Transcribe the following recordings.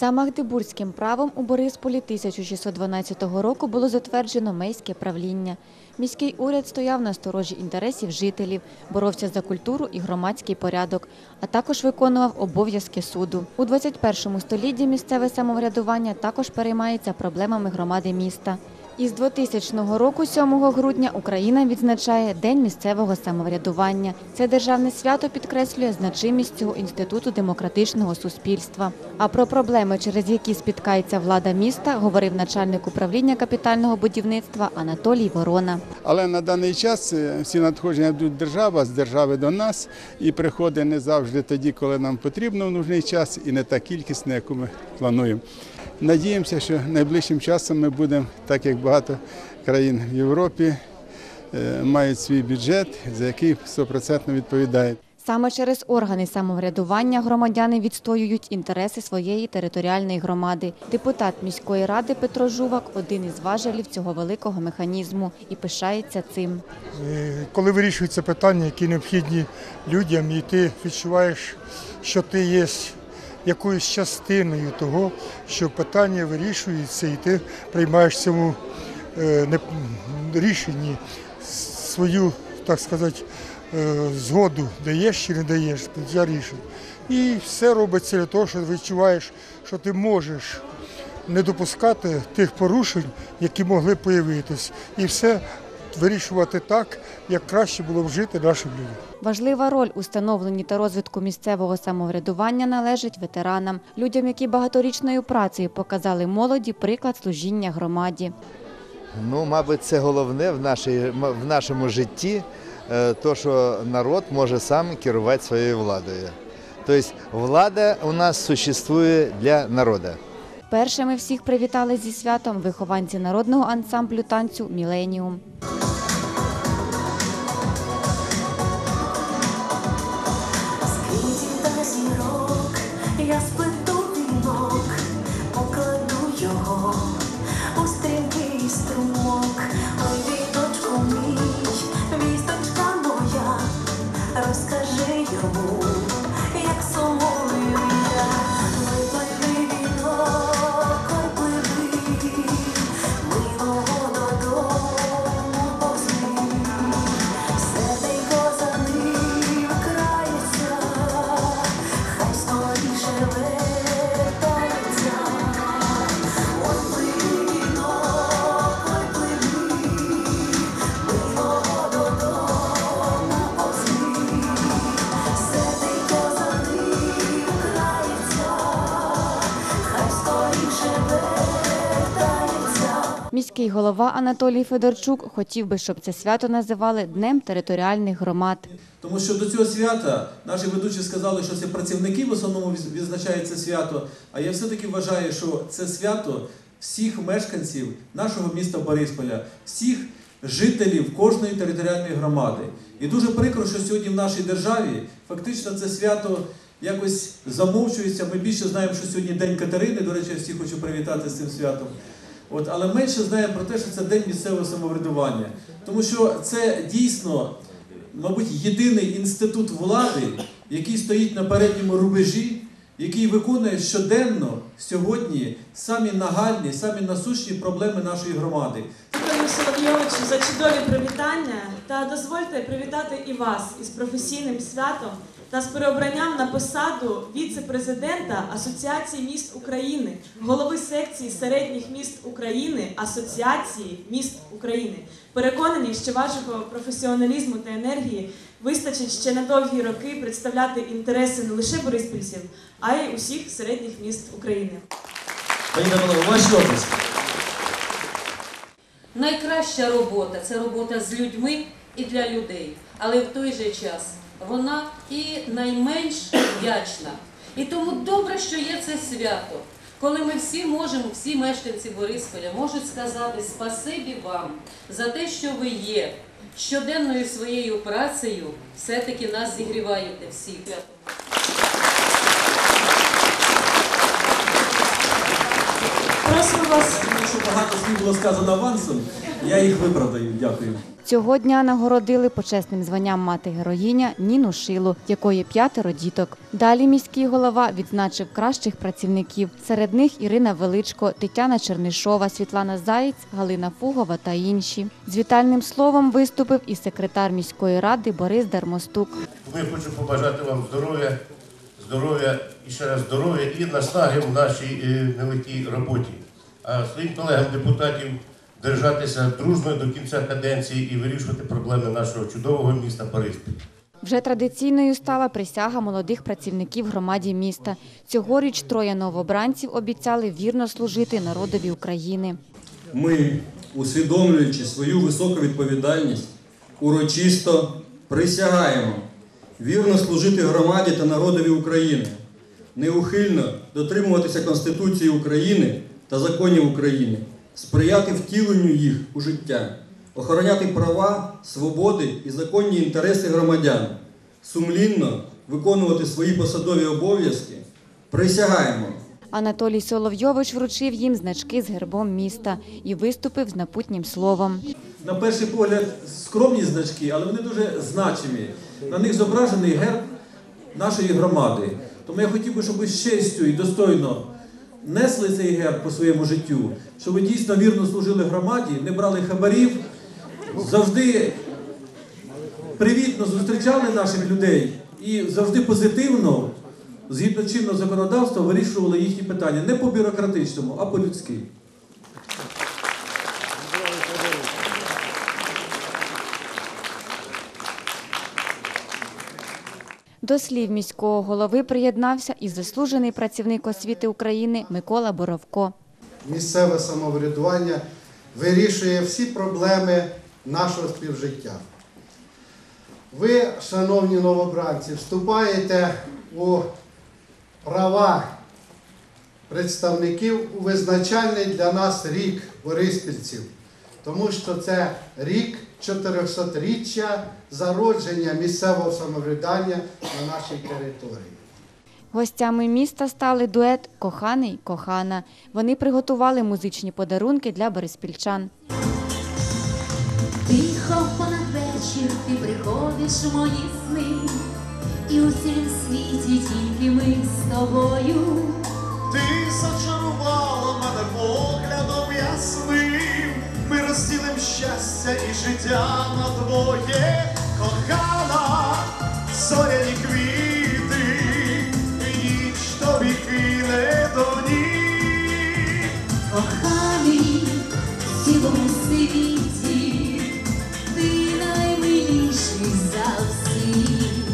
За Магдебурзьким правом у Борисполі 1612 року було затверджено мейське правління. Міський уряд стояв на сторожі інтересів жителів, боровся за культуру і громадський порядок, а також виконував обов'язки суду. У 21 столітті місцеве самоврядування також переймається проблемами громади міста. Із 2000 року, 7 грудня, Україна відзначає День місцевого самоврядування. Це державне свято підкреслює значимість цього інституту демократичного суспільства. А про проблеми, через які спіткається влада міста, говорив начальник управління капітального будівництва Анатолій Ворона. Але на даний час е, всі надходження йдуть держава з держави до нас і приходить не завжди тоді, коли нам потрібно в нужний час, і не та кількість, на яку ми плануємо. Надіємося, що найближчим часом ми будемо, так як багато країн в Європі, е, мають свій бюджет, за який 100% відповідають. Саме через органи самоврядування громадяни відстоюють інтереси своєї територіальної громади. Депутат міської ради Петро Жувак один із важелів цього великого механізму і пишається цим. Е, Коли вирішуються питання, які необхідні людям, і ти відчуваєш, що ти є якоюсь частиною того, що питання вирішується, і ти приймаєш в цьому е, рішенні свою, так сказати, е, згоду, даєш чи не даєш, я рішень. І все робиться для того, що відчуваєш, що ти можеш не допускати тих порушень, які могли появитись, і все вирішувати так, як краще було б жити нашим людям. Важлива роль у становленні та розвитку місцевого самоврядування належить ветеранам, людям, які багаторічною працею показали молоді приклад служіння громаді. Ну, мабуть, це головне в, нашій, в нашому житті, е, то, що народ може сам керувати своєю владою. Тобто влада у нас существує для народу. Першими всіх привітали зі святом вихованці народного ансамблю танцю Міленіум. У стрімкий струмок. Ой, віточку мій, вісточка моя, розкажи йому, Міський голова Анатолій Федорчук хотів би, щоб це свято називали Днем територіальних громад. Тому що до цього свята наші ведучі сказали, що це працівники в основному відзначають це свято. А я все-таки вважаю, що це свято всіх мешканців нашого міста Борисполя, всіх жителів кожної територіальної громади. І дуже прикро, що сьогодні в нашій державі фактично це свято якось замовчується. Ми більше знаємо, що сьогодні День Катерини. До речі, я всіх хочу привітати з цим святом. От, але менше знаємо про те, що це день місцевого самоврядування. Тому що це дійсно, мабуть, єдиний інститут влади, який стоїть на передньому рубежі, який виконує щоденно сьогодні самі нагальні, самі насущні проблеми нашої громади. Дякую, Соловйовичу, за чудові привітання. Та дозвольте привітати і вас із професійним святом та з переобранням на посаду віце-президента Асоціації міст України, голови секції середніх міст України Асоціації міст України. Переконані, що вашого професіоналізму та енергії вистачить ще на довгі роки представляти інтереси не лише бориспільців, а й усіх середніх міст України. Пані Данило, ваші області. Найкраща робота це робота з людьми і для людей, але в той же час вона і найменш вдячна. І тому добре, що є це свято, коли ми всі можемо, всі мешканці Борисполя можуть сказати спасибі вам за те, що ви є. Щоденною своєю працею все-таки нас зігріваєте всіх. Просимо вас багато слів було сказано авансом, я їх виправдаю. Дякую. Цього дня нагородили почесним званням мати героїня Ніну Шилу, якої п'ятеро діток. Далі міський голова відзначив кращих працівників. Серед них Ірина Величко, Тетяна Чернишова, Світлана Заєць, Галина Фугова та інші. З вітальним словом виступив і секретар міської ради Борис Дармостук. Ми хочу побажати вам здоров'я, здоров'я і ще раз здоров'я і наснаги в нашій е, нелегкій роботі. А своїм колегам депутатів держатися дружно до кінця каденції і вирішувати проблеми нашого чудового міста Бориспіль. Вже традиційною стала присяга молодих працівників громаді міста. Цьогоріч троє новобранців обіцяли вірно служити народові України. Ми, усвідомлюючи свою високу відповідальність, урочисто присягаємо вірно служити громаді та народові України, неухильно дотримуватися Конституції України та законів України, сприяти втіленню їх у життя, охороняти права, свободи і законні інтереси громадян, сумлінно виконувати свої посадові обов'язки. Присягаємо. Анатолій Соловйович вручив їм значки з гербом міста і виступив з напутнім словом. На перший погляд скромні значки, але вони дуже значимі. На них зображений герб нашої громади. Тому я хотів би, щоб ви з честю і достойно несли цей герб по своєму життю, щоб ви дійсно вірно служили громаді, не брали хабарів, завжди привітно зустрічали наших людей і завжди позитивно, згідно чинного законодавства, вирішували їхні питання. Не по бюрократичному, а по До слів міського голови приєднався і заслужений працівник освіти України Микола Боровко. місцеве самоврядування вирішує всі проблеми нашого співжиття. Ви, шановні новобранці, вступаєте у права представників у визначальний для нас рік бориспільців, тому що це рік 400-річчя зародження місцевого самоврядування на нашій території. Гостями міста стали дует Коханий кохана. Вони приготували музичні подарунки для бориспільчан. Тихо понад вечір ти приходиш в мої сни, і у цілім світі тільки ми з тобою. Ти зачарувала мене поглядом ясним, ми розділим щастя і життя на двоє, кохана, зоряні квіти, і ніч тобі кине до ніг. Коханий в цілому світі, ти наймиліший за всіх.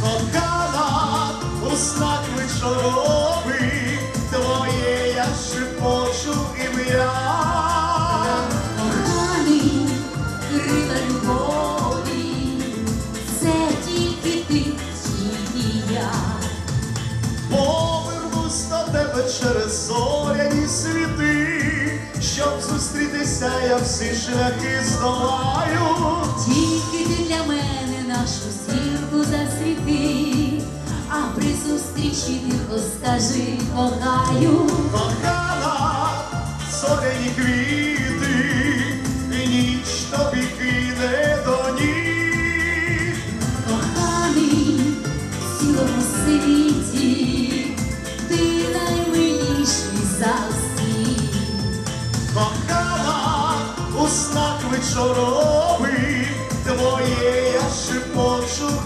Кохана, у знак вечоровий, зоряні світи, щоб зустрітися, я всі шляхи здолаю. Тільки ти для мене нашу зірку засвіти, а при зустрічі тихо скажи кохаю. Кохана, зоряні квіти,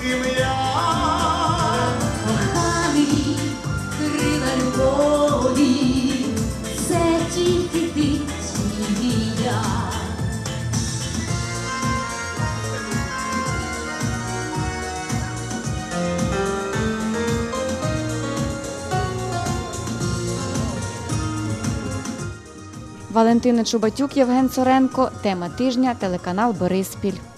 шепочу ім'я. Коханий, крила любові, це тільки ти, тільки я. Валентина Чубатюк, Євген Соренко. Тема тижня. Телеканал Бориспіль.